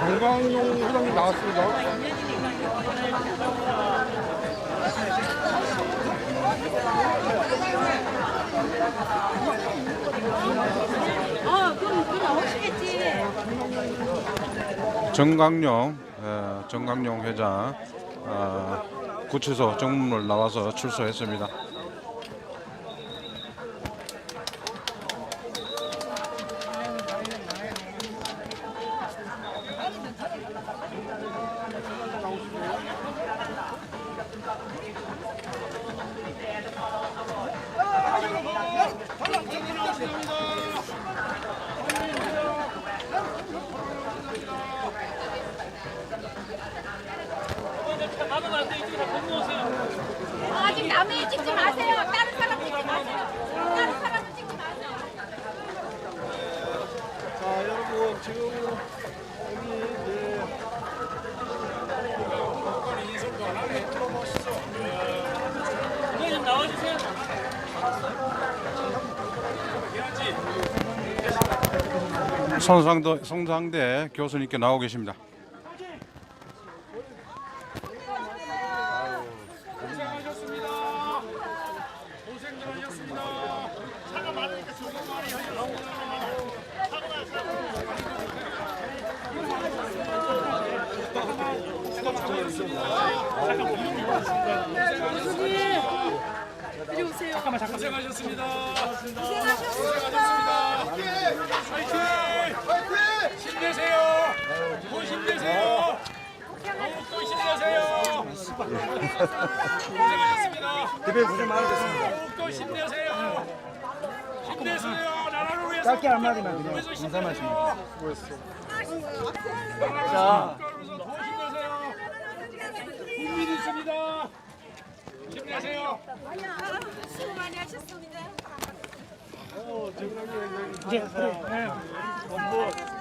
정광용 회장님 나왔습니다. 정강용 어, 정강용 회장 어, 구치소 정문을 나와서 출소했습니다. 아직 남의 찍지 마세요. 다른 사람 찍지 마세요. 다른 사람 찍지 마세요. 자, 여러분 지금 여기 이제 손상도 송상대 교수님께 나오고 계십니다. 힘내세요. 더 힘내세요. 더욱더 힘내세요. 고생하셨습니다. 대표 고생 많으셨습니다. 더욱더 힘내세요. 힘내세요. 나라를 위해서. 짧게 한마디만 그냥 인사 말씀. 힘내세요. 자, 더 힘내세요. 국민이 있습니다. 힘내세요. 수고 많이 하셨습니다.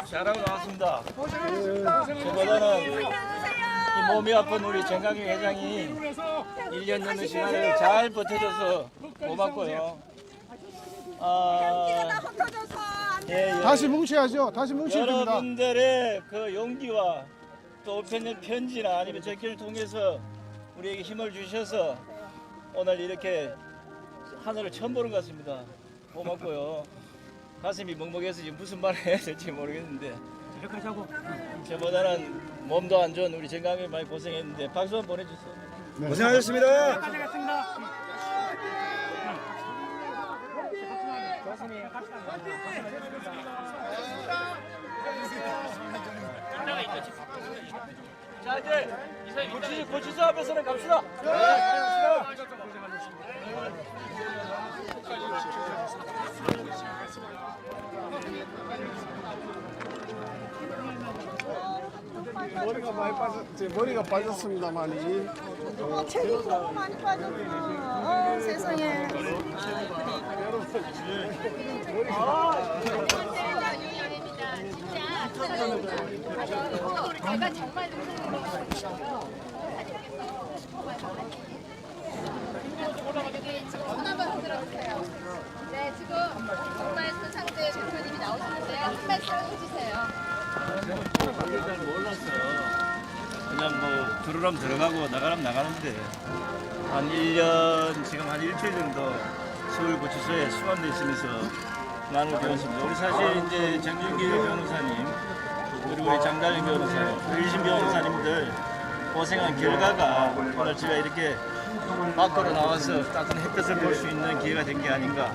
잘하고 나왔습니다. 저보다는 이 몸이 아픈 우리 정강희 회장이 1년 넘는 시간을 잘 버텨줘서 고맙고요. 아, 예, 예. 다시 뭉쳐야죠. 다시 뭉쳐야 됩니다. 여러분들의 그 용기와 또 편지 편지나 아니면 적기를 통해서 우리에게 힘을 주셔서 오늘 이렇게 하늘을 처음 보는 것 같습니다. 고맙고요. 가슴이 먹먹해서 지금 무슨 말을 해야 될지 모르겠는데 저보다는 몸도 안 좋은 우리 정강이 많이 고생했는데 박수 한번 보내주세요. 고생하셨습니다. 자 이제 고치, 고치소 앞에서는 갑시다. 머리가 많이 빠졌, 제 머리가 빠졌습니다만이 책이 너무 많이 빠졌어. 어, 세상에. 제가 정말. 네, 지금 정말 손상대 대표님이 나오시는데 한 말씀 해주세요. 잘 몰랐어. 그냥 뭐 들어가면 들어가고 나가면 나가는데 한 1년 지금 한 일주일 정도 서울 구치소에 수감돼 있으면서 많은 배웠습니다. 우리 사실 이제 정준길 변호사님 그리고 우리 장달인 변호사님, 유신 변호사님들 고생한 결과가 오늘 제가 이렇게 밖으로 나와서 따뜻한 햇볕을 볼 수 있는 기회가 된 게 아닌가.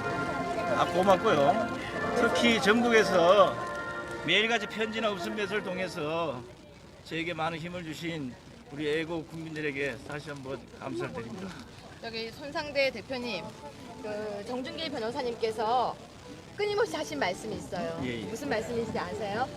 아 고맙고요. 특히 전국에서 매일같이 편지나 매스를 통해서 저에게 많은 힘을 주신 우리 애국 국민들에게 다시 한번 감사를 드립니다. 저기 손상대 대표님, 그 정준길 변호사님께서 끊임없이 하신 말씀이 있어요. 예, 예. 무슨 말씀인지 아세요?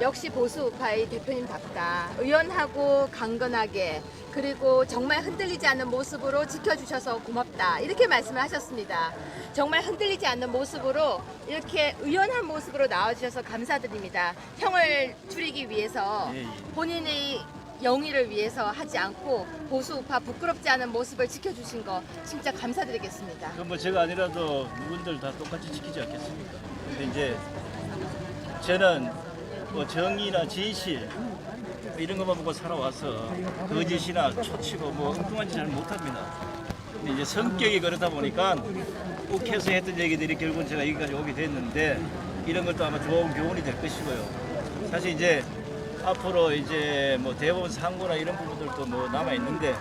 역시 보수 우파의 대표님답다. 의연하고 강건하게 그리고 정말 흔들리지 않는 모습으로 지켜주셔서 고맙다. 이렇게 말씀을 하셨습니다. 정말 흔들리지 않는 모습으로 이렇게 의연한 모습으로 나와주셔서 감사드립니다. 형을 줄이기 위해서 예, 예. 본인의 영위를 위해서 하지 않고 보수 우파 부끄럽지 않은 모습을 지켜주신 거 진짜 감사드리겠습니다. 그건 뭐 제가 아니라도 누군들 다 똑같이 지키지 않겠습니까? 근데 이제 저는 뭐 정의나 진실 뭐 이런 것만 보고 살아와서 거짓이나 초치고 뭐 엉뚱한 짓 잘 못합니다. 근데 이제 성격이 그렇다 보니까 욱해서 했던 얘기들이 결국은 제가 여기까지 오게 됐는데 이런 것도 아마 좋은 교훈이 될 것이고요. 사실 이제 앞으로 이제 뭐 대법원 상고나 이런 부분들도 뭐 남아 있는데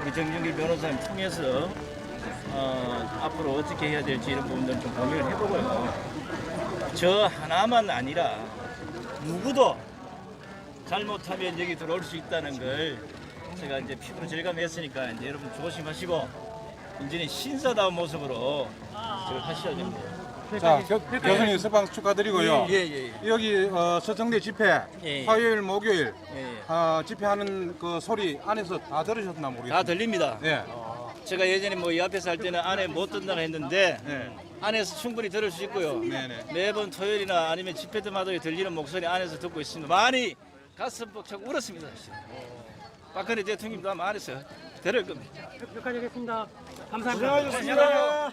우리 정준길 변호사님 통해서 어, 앞으로 어떻게 해야 될지 이런 부분들 좀 고민을 해보고요. 저 하나만 아니라 누구도 잘못하면 여기 들어올 수 있다는 걸 제가 이제 피부로 절감했으니까 이제 여러분 조심하시고 이제는 신사다운 모습으로 하셔야 됩니다. 자, 교, 교수님 석방 축하드리고요. 예, 예, 예. 여기 어, 서정대 집회 예. 화요일, 목요일 예, 예. 어, 집회하는 그 소리 안에서 다 들으셨나 모르겠어요. 다 들립니다. 예. 제가 예전에 뭐 이 앞에서 할 때는 안에 못 듣는다고 했는데 네. 안에서 충분히 들을 수 있고요. 네네. 매번 토요일이나 아니면 집회 때마다 들리는 목소리 안에서 듣고 있습니다. 많이 가슴 벅차고 울었습니다. 사실. 박근혜 대통령도 아마 안에서 들을 겁니다. 여기까지 하겠습니다. 감사합니다.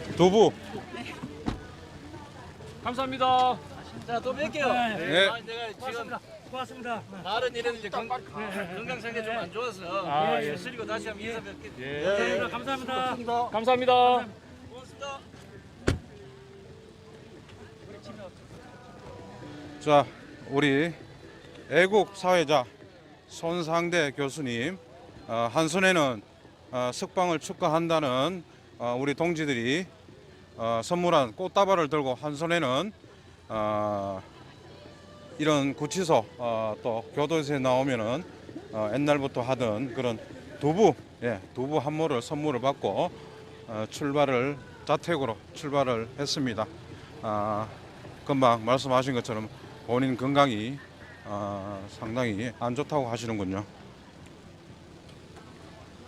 두부. 감사합니다. 자, 또 뵐게요. 네. 아, 내가 지금 고맙습니다. 다른 일에는 이제 건, 건강 상태 좀 안 좋아서 아, 예. 쓰리고 다시 한번 인사 뵙게. 네, 감사합니다. 감사합니다. 고맙습니다. 자, 우리 애국 사회자 손상대 교수님 어, 한 손에는 어, 석방을 축하한다는 어, 우리 동지들이 어, 선물한 꽃다발을 들고 한 손에는 어, 이런 구치소 어, 또 교도소에 나오면은 어, 옛날부터 하던 그런 두부 예, 두부 한 모를 선물을 받고 어, 출발을 자택으로 출발을 했습니다. 아, 금방 말씀하신 것처럼 본인 건강이 어, 상당히 안 좋다고 하시는군요.